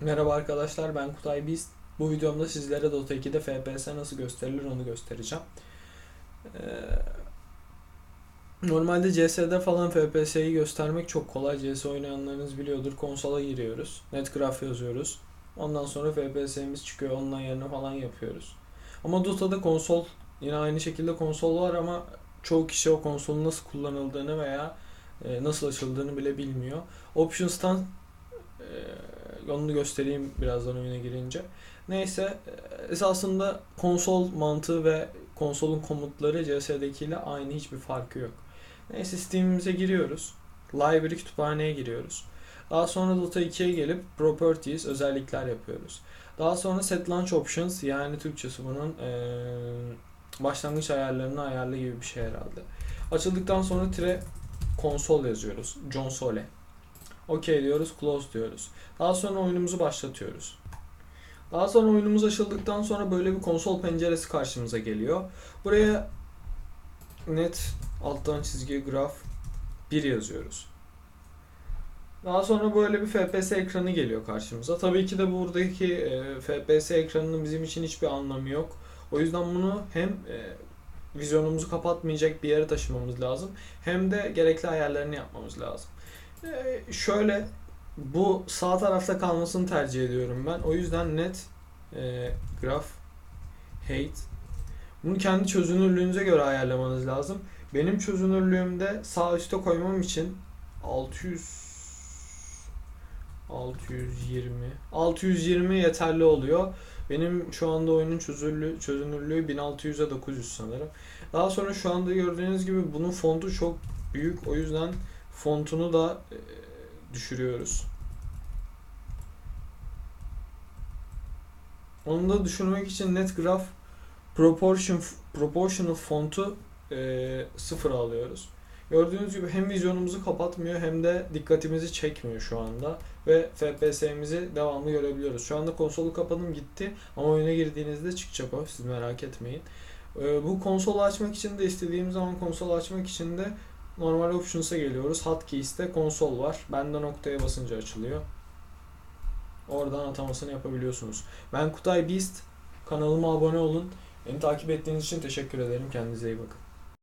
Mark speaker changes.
Speaker 1: Merhaba arkadaşlar ben Kutay Beast. Bu videomda sizlere Dota 2'de FPS nasıl gösterilir onu göstereceğim. Ee, normalde CS'de falan FPS'yi göstermek çok kolay. CS oynayanlarınız biliyordur. Konsola giriyoruz. Netgraph yazıyoruz. Ondan sonra FPS'miz çıkıyor. Onun ayarını falan yapıyoruz. Ama Dota'da konsol yine aynı şekilde konsol var ama çoğu kişi o konsolun nasıl kullanıldığını veya e, nasıl açıldığını bile bilmiyor. Options'tan onu göstereyim birazdan oyuna girince. Neyse e, esasında konsol mantığı ve konsolun komutları CS'dekiyle aynı hiçbir farkı yok. Neyse Steam'imize giriyoruz. Library kütüphaneye giriyoruz. Daha sonra Dota 2'ye gelip Properties, özellikler yapıyoruz. Daha sonra Set Launch Options yani Türkçesi bunun eee, başlangıç ayarlarını ayarla gibi bir şey herhalde. Açıldıktan sonra tire konsol yazıyoruz. John Sole. OK diyoruz, close diyoruz. Daha sonra oyunumuzu başlatıyoruz. Daha sonra oyunumuz açıldıktan sonra böyle bir konsol penceresi karşımıza geliyor. Buraya net alttan çizgi graf 1 yazıyoruz. Daha sonra böyle bir FPS ekranı geliyor karşımıza. Tabii ki de buradaki e, FPS ekranının bizim için hiçbir anlamı yok. O yüzden bunu hem e, vizyonumuzu kapatmayacak bir yere taşımamız lazım hem de gerekli ayarlarını yapmamız lazım. Ee, şöyle bu sağ tarafta kalmasını tercih ediyorum ben. O yüzden net e, graph height bunu kendi çözünürlüğünüze göre ayarlamanız lazım. Benim çözünürlüğümde sağ üstte koymam için 600 620 620 yeterli oluyor. Benim şu anda oyunun çözünürlüğü, çözünürlüğü 1600'e 900 sanırım. Daha sonra şu anda gördüğünüz gibi bunun fontu çok büyük. O yüzden fontunu da e, düşürüyoruz. Onu da düşürmek için net graph proportion proportional fontu e, sıfır alıyoruz. Gördüğünüz gibi hem vizyonumuzu kapatmıyor hem de dikkatimizi çekmiyor şu anda ve FPS'mizi devamlı görebiliyoruz. Şu anda konsolu kapadım gitti ama oyuna girdiğinizde çıkacak o siz merak etmeyin. E, bu konsolu açmak için de istediğim zaman konsolu açmak için de normal options'a geliyoruz. Hotkeys'te konsol var. Bende noktaya basınca açılıyor. Oradan atamasını yapabiliyorsunuz. Ben Kutay Beast. Kanalıma abone olun. Beni takip ettiğiniz için teşekkür ederim. Kendinize iyi bakın.